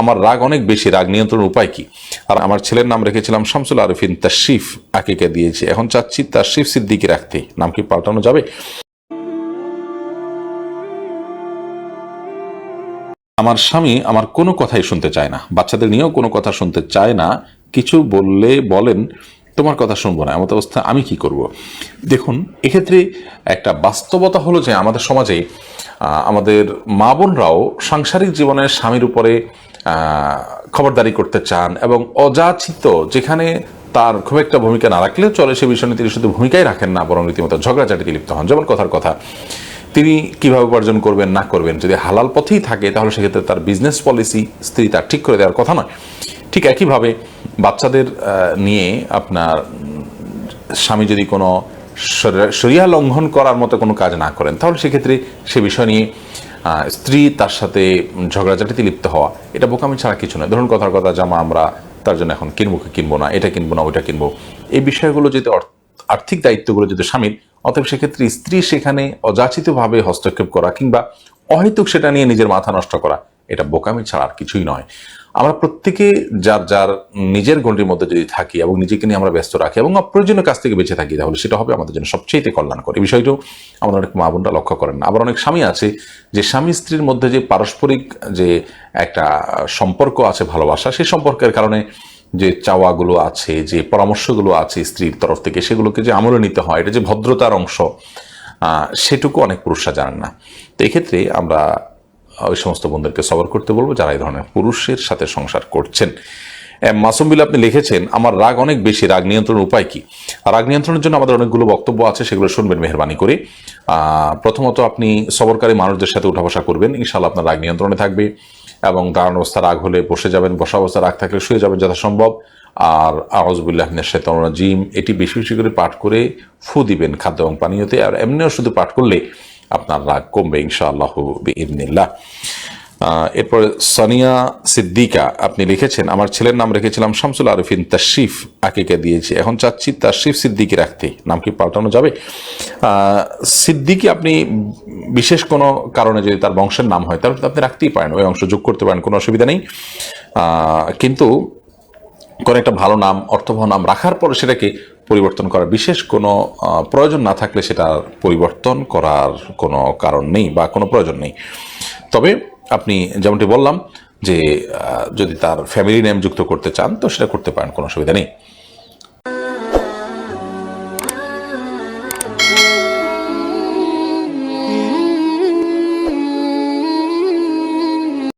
আমার রাগ অনেক বেশি, রাগ নিয়ন্ত্রণের উপায় কি? আর আমার ছেলের নাম রেখেছিলাম শামসুল আরফিন তাশরিফ আকিকে দিয়েছি। এখন চাচ্ছি তাশরিফ সিদ্দিকি রাখতে নাম কি পাল্টানো যাবে? আমার স্বামী আমার কোনো কথাই শুনতে চায় না। বাচ্চাদের নিয়েও কোনো কথা শুনতে চায় না। কিছু বললে বলেন, তোমার কথা শুনব না। এমত অবস্থা আমি কি করব? দেখুন, এক্ষেত্রে একটা বাস্তবতা হলো যে আমাদের সমাজে আমাদের মা বোনরাও সাংসারিক জীবনে স্বামীর উপরে খবরদারি করতে চান এবং অযাচিত, যেখানে তার খুব একটা ভূমিকা না রাখলেও চলে, সে বিষয়ে তিনি শুধু ভূমিকাই রাখেন না, বরং রীতিমতো ঝগড়াঝাটিতে লিপ্ত হন। যেমন কথার কথা, তিনি কীভাবে উপার্জন করবেন, না করবেন, যদি হালাল পথেই থাকে, তাহলে সেক্ষেত্রে তার বিজনেস পলিসি স্ত্রী তার ঠিক করে দেওয়ার কথা নয়। ঠিক একইভাবে বাচ্চাদের নিয়ে আপনার স্বামী যদি কোনো শরিয়া লঙ্ঘন করার মতো কোনো কাজ না করেন, তাহলে সেক্ষেত্রে সে বিষয় নিয়ে স্ত্রী তার সাথে ঝগড়াঝাটিতে লিপ্ত হওয়া, এটা বোকামি ছাড়া কিছু নয়। ধরুন কথার কথা, জামা আমরা তার জন্য এখন কিনবো কি কিনবো না, এটা কিনবো না, ওইটা কিনবো। এই বিষয়গুলো যদি আর্থিক দায়িত্বগুলো যদি স্বামীর, অতএব সেক্ষেত্রে স্ত্রী সেখানে অযাচিতভাবে হস্তক্ষেপ করা কিংবা অহেতুক সেটা নিয়ে নিজের মাথা নষ্ট করা, এটা বোকামি ছাড়া আর কিছুই নয়। আমরা প্রত্যেকে যার যার নিজের গণ্ডির মধ্যে যদি থাকি এবং নিজেকে নিয়ে আমরা ব্যস্ত রাখি এবং অপ্রয়োজনীয় কাজ থেকে বেঁচে থাকি, তাহলে সেটা হবে আমাদের জন্য সবচেয়ে কল্যাণকর। এই বিষয়টাও আমাদের অনেক মা বোনরা লক্ষ্য করেন না। আবার অনেক স্বামী আছে যে স্বামী স্ত্রীর মধ্যে যে পারস্পরিক যে একটা সম্পর্ক আছে, ভালোবাসা, সেই সম্পর্কের কারণে যে চাওয়াগুলো আছে, যে পরামর্শগুলো আছে স্ত্রীর তরফ থেকে, সেগুলোকে যে আমলে নিতে হয়, এটা যে ভদ্রতার অংশ সেটুকু অনেক পুরুষরা জানেন না। তো এক্ষেত্রে আমরা ওই সমস্ত বন্ধুদেরকে সবর করতে বলব যারা এই ধরনের পুরুষের সাথে সংসার করছেন। মাসুম বিল আপনি লিখেছেন, আমার রাগ অনেক বেশি, রাগ নিয়ন্ত্রণের উপায় কি? রাগ নিয়ন্ত্রণের জন্য আমাদের অনেকগুলো বক্তব্য আছে, সেগুলো শুনবেন মেহরবানি করে। প্রথমত আপনি সবরকারী মানুষদের সাথে উঠা বসা করবেন ইনশাল্লাহ আপনার রাগ নিয়ন্ত্রণে থাকবে এবং দাঁড়ানো অবস্থা, রাগ হলে বসে যাবেন, বসা অবস্থা, রাগ থাকলে শুয়ে যাবেন যথাসম্ভব। আর আউজবুল্লাহ জিম এটি বেশি বেশি করে পাঠ করে ফু দিবেন খাদ্য এবং পানীয়তে, আর এমনিও শুধু পাঠ করলে আপনার রাগ কমবে, ইনশাআল্লাহ ইবনিল্লাহ এরপরে সানিয়া সিদ্দিকা, আপনি লিখেছেন, আমার ছেলের নাম রেখেছিলাম শামসুল আরফিন, তাশরিফ আকিকে দিয়েছি। এখন চাচ্ছি তাশরিফ সিদ্দিকি রাখতে নাম কি পাল্টানো যাবে? সিদ্দিকি আপনি বিশেষ কোনো কারণে যদি তার বংশের নাম হয়, তাহলে আপনি রাখতেই পারেন, ওই অংশ যোগ করতে পারেন, কোনো অসুবিধা নেই। কিন্তু কোনো একটা ভালো নাম, অর্থবহ নাম রাখার পরে সেটাকে পরিবর্তন করার বিশেষ কোনো প্রয়োজন না থাকলে সেটা পরিবর্তন করার কোনো কারণ নেই বা কোনো প্রয়োজন নেই। তবে আপনি যেমনটি বললাম যে যদি তার ফ্যামিলি নেম যুক্ত করতে চান, তো সেটা করতে পারেন, কোনো অসুবিধা নেই।